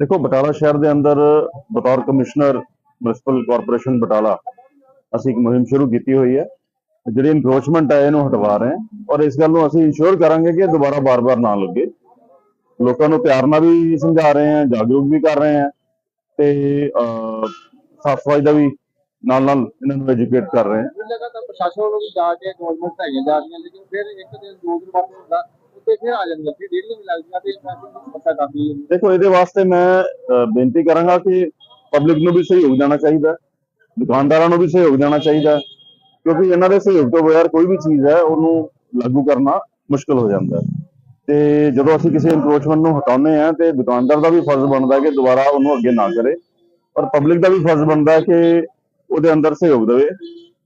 ਦੇਖੋ, ਬਟਾਲਾ ਸ਼ਹਿਰ ਦੇ ਅੰਦਰ ਬਤੌਰ ਕਮਿਸ਼ਨਰ ਮਿਊਨਿਸਪਲ ਕਾਰਪੋਰੇਸ਼ਨ ਬਟਾਲਾ, ਅਸੀਂ ਇੱਕ ਮੁਹਿੰਮ ਸ਼ੁਰੂ ਕੀਤੀ ਹੋਈ ਹੈ। ਜਿਹੜੀ ਇਨਕਰੋਚਮੈਂਟ ਹੈ, ਇਹਨੂੰ ਹਟਵਾ ਰਹੇ ਹਾਂ ਔਰ ਇਸ ਗੱਲ ਨੂੰ ਅਸੀਂ ਇਨਸ਼ੋਰ ਕਰਾਂਗੇ ਕਿ ਦੁਬਾਰਾ ਬਾਰ-ਬਾਰ ਨਾ ਲੱਗੇ। ਲੋਕਾਂ ਨੂੰ ਪਿਆਰ ਨਾਲ ਵੀ ਸਮਝਾ ਰਹੇ ਹਾਂ, ਜਾਗਰੂਕ ਵੀ ਕਰ ਰਹੇ ਹਾਂ ਤੇ ਸਾਫ਼ ਸਫ਼ਾਈ ਦਾ ਵੀ ਨਾਲ ਨਾਲ ਇਹਨਾਂ ਨੂੰ ਐਜੂਕੇਟ ਕਰ ਰਹੇ ਹਾਂ। ਕੁਝ ਪ੍ਰਸ਼ਾਸਨ ਵੱਲੋਂ ਵੀ ਜਾ ਕੇ ਗਵਰਨਮੈਂਟ ਹੈਗੀਆਂ ਜਾ ਰਹੀਆਂ, ਲੇਕਿਨ ਫਿਰ ਇੱਕ ਦਿਨ ਦੋ ਦਿਨ ਬਾਅਦ ਹੁੰਦਾ ਉੱਤੇ ਫਿਰ ਆ ਜਾਂਦੀਆਂ ਫਿਰ ਡੇਢ ਵੀ ਲੱਗਦੀਆਂ ਤੇ ਟ੍ਰੈਫਿਕ ਦੀ ਸਮੱਸਿਆ ਕਾਫੀ ਹੈ ਦੇਖੋ ਇਹਦੇ ਵਾਸਤੇ ਮੈਂ ਅਹ, ਬੇਨਤੀ ਕਰਾਂਗਾ ਕਿ ਪਬਲਿਕ ਨੂੰ ਵੀ ਸਹਿਯੋਗ ਦੇਣਾ ਚਾਹੀਦਾ ਹੈ, ਦੁਕਾਨਦਾਰਾਂ ਨੂੰ ਵੀ ਸਹਿਯੋਗ ਦੇਣਾ ਚਾਹੀਦਾ ਹੈ, ਕਿਉਂਕਿ ਇਹਨਾਂ ਦੇ ਸਹਿਯੋਗ ਤੋਂ ਬਗੈਰ ਕੋਈ ਵੀ ਚੀਜ਼ ਹੈ ਉਹਨੂੰ ਲਾਗੂ ਕਰਨਾ ਮੁਸ਼ਕਲ ਹੋ ਜਾਂਦਾ ਹੈ। ਤੇ ਜਦੋਂ ਅਸੀਂ ਕਿਸੇ ਇਨਕਰੋਚਮੈਂਟ ਨੂੰ ਹਟਾਉਂਦੇ ਆ ਤੇ ਦੁਕਾਨਦਾਰ ਦਾ ਵੀ ਫਰਜ਼ ਬਣਦਾ ਹੈ ਕਿ ਦੁਬਾਰਾ ਉਹਨੂੰ ਅੱਗੇ ਨਾ ਕਰੇ ਔਰ ਪਬਲਿਕ ਦਾ ਵੀ ਫਰਜ਼ ਬਣਦਾ ਹੈ ਕਿ ਉਹਦੇ ਅੰਦਰ ਸਹਿਯੋਗ ਦੇਵੇ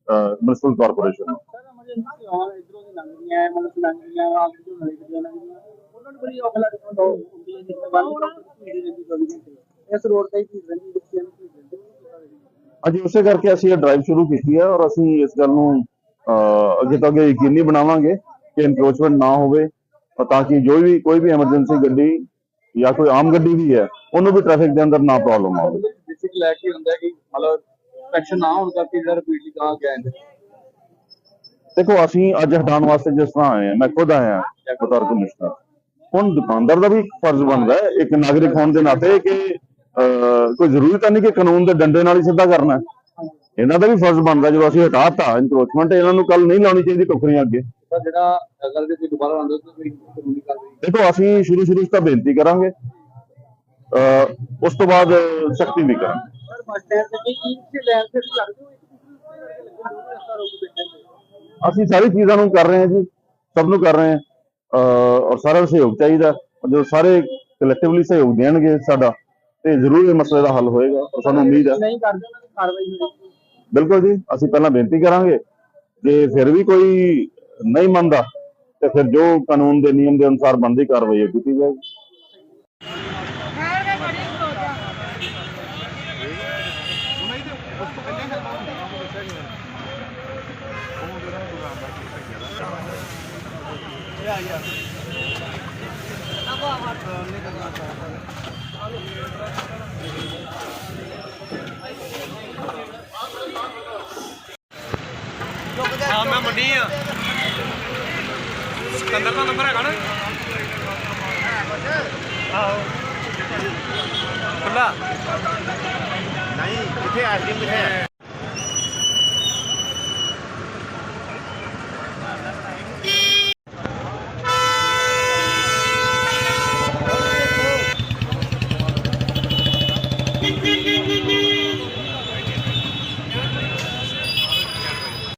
ਮਿਊਨਿਸਪਲ ਕਾਰਪੋਰੇਸ਼ਨ ਨੂੰ। ਸਰ ਐਮਰਜੈਂਸੀ ਲੰਘਦੀਆਂ ਮਤਲਬ ਲੰਘਦੀਆਂ ਆਪ ਜੋ ਲੰਘਦੀਆਂ ਲੰਘਦੀਆਂ। ਉਹਨਾਂ ਨੂੰ ਬੜੀ ਔਖ ਲੱਗਦੀ ਹੁੰਦੀ ਹੈ। ਜਿੱਥੇ ਬੰਦ ਭੀੜ ਰਹਿੰਦੀ ਚੌਵੀ ਘੰਟੇ ਇਸ ਰੋਡ ਤੇ ਹੀ ਭੀੜ ਰਹਿੰਦੀ ਬੱਚਿਆਂ ਨੂੰ ਭੀੜ ਰਹਿੰਦੀ ਉਹਨੂੰ ਕਿੱਦਾਂ ਦੇਖਦੇ ਅੱਜ ਉਸੇ ਕਰਕੇ ਅਸੀਂ ਇਹ ਡਰਾਈਵ ਸ਼ੁਰੂ ਕੀਤੀ ਹੈ ਔਰ ਅਸੀਂ ਇਸ ਗੱਲ ਨੂੰ ਅਹ, ਅੱਗੇ ਤੋਂ ਅੱਗੇ ਯਕੀਨੀ ਬਣਾਵਾਂਗੇ ਕਿ ਇਨਕਰੋਚਮੈਂਟ ਨਾ ਹੋਵੇ ਔਰ ਤਾਂ ਕਿ ਜੋ ਵੀ ਕੋਈ ਵੀ ਐਮਰਜੈਂਸੀ ਗੱਡੀ ਜਾਂ ਕੋਈ ਆਮ ਗੱਡੀ ਵੀ ਹੈ ਉਹਨੂੰ ਵੀ ਟ੍ਰੈਫਿਕ ਦੇ ਅੰਦਰ ਨਾ ਪ੍ਰੋਬਲਮ ਆਵੇ। ਬੇਸਿਕ ਲੈ ਕੇ ਹੁੰਦਾ ਕਿ ਮਤਲਬ ਇਨਸਪੈਕਸ਼ਨ ਨਾ ਹੋਣ ਕਰਕੇ ਜਿਹੜਾ ਰਿਪੀਟਲੀ ਕਹਾਂ ਗਿਆ ਹੈ ਦੇਖੋ ਅਸੀਂ ਅੱਜ ਹਟਾਉਣ ਵਾਸਤੇ ਜਿਸ ਤਰ੍ਹਾਂ ਆਏ ਮੈਂ ਖੁਦ ਆਇਆ ਬਤੌਰ ਕਮਿਸ਼ਨਰ ਹੁਣ ਦੁਕਾਨਦਾਰ ਦਾ ਵੀ ਫਰਜ਼ ਬਣਦਾ ਹੈ ਇੱਕ ਨਾਗਰਿਕ ਹੋਣ ਦੇ ਨਾਤੇ ਕਿ ਕੋਈ ਜ਼ਰੂਰੀ ਤਾਂ ਨਹੀਂ ਕਿ ਕਾਨੂੰਨ ਦੇ ਡੰਡੇ ਨਾਲ ਹੀ ਸਿੱਧਾ ਕਰਨਾ। ਇਹਨਾਂ ਦਾ ਵੀ ਫਰਜ਼ ਬਣਦਾ ਜਦੋਂ ਅਸੀਂ ਹਟਾਤਾ ਇਨਕਰੋਚਮੈਂਟ ਇਹਨਾਂ ਨੂੰ ਕੱਲ ਨਹੀਂ ਲਾਉਣੀ ਚਾਹੀਦੀ ਟੋਕਰੀਆਂ ਅੱਗੇ। ਤਾਂ ਜਿਹੜਾ ਅਗਰ ਜੇ ਕੋਈ ਦੁਬਾਰਾ ਆਉਂਦਾ ਤਾਂ ਕੋਈ ਕਾਨੂੰਨੀ ਕਾਰਵਾਈ ਦੇਖੋ ਅਸੀਂ ਸ਼ੁਰੂ ਸ਼ੁਰੂ ਤਾਂ ਬੇਨਤੀ ਕਰਾਂਗੇ। ਉਸ ਤੋਂ ਬਾਅਦ ਸਖਤੀ ਵੀ ਕਰਾਂਗੇ। ਸਰ ਬੱਸ ਸਟੈਂਡ ਤੇ ਕੀ ਇੱਥੇ ਲੈਣ ਤੇ ਲੱਗਦੇ ਹੋ? ਅਸੀਂ ਸਾਰੀ ਚੀਜ਼ਾਂ ਨੂੰ ਕਰ ਰਹੇ ਹਾਂ ਜੀ ਸਭ ਨੂੰ ਕਰ ਰਹੇ ਹਾਂ ਔਰ ਸਾਰਾ ਸਹਿਯੋਗ ਚਾਹੀਦਾ ਜਦੋਂ ਸਾਰੇ ਕਲੈਕਟਿਵਲੀ ਸਹਿਯੋਗ ਦੇਣਗੇ ਸਾਡਾ ਤੇ ਜ਼ਰੂਰ ਇਹ ਮਸਲੇ ਦਾ ਹੱਲ ਹੋਏਗਾ ਔਰ ਸਾਨੂੰ ਉਮੀਦ ਹੈ। ਨਹੀਂ ਕਰਦੇ ਉਹਨਾਂ ਦੀ ਕਾਰਵਾਈ ਹੋਏਗੀ। ਬਿਲਕੁਲ ਜੀ ਅਸੀਂ ਪਹਿਲਾਂ ਬੇਨਤੀ ਕਰਾਂਗੇ ਜੇ ਫਿਰ ਵੀ ਕੋਈ ਨਹੀਂ ਮੰਨਦਾ ਤੇ ਫਿਰ ਜੋ ਕਾਨੂੰਨ ਦੇ ਨਿਯਮ ਦੇ ਅਨੁਸਾਰ ਬਣਦੀ ਕਾਰਵਾਈ ਕੀਤੀ ਜਾਏਗੀ। ਹਾਂ, ਮੈਂ ਮੰਡੀ ਆ। ਸਿਕੰਦਰ ਦਾ ਨੰਬਰ ਹੈਗਾ ਨਾ? ਆਹੋ। ਖੁੱਲਾ ਨਹੀਂ, ਕਿੱਥੇ ਆਈਸਕ੍ਰੀਮ ਕਿੱਥੇ ਹੈ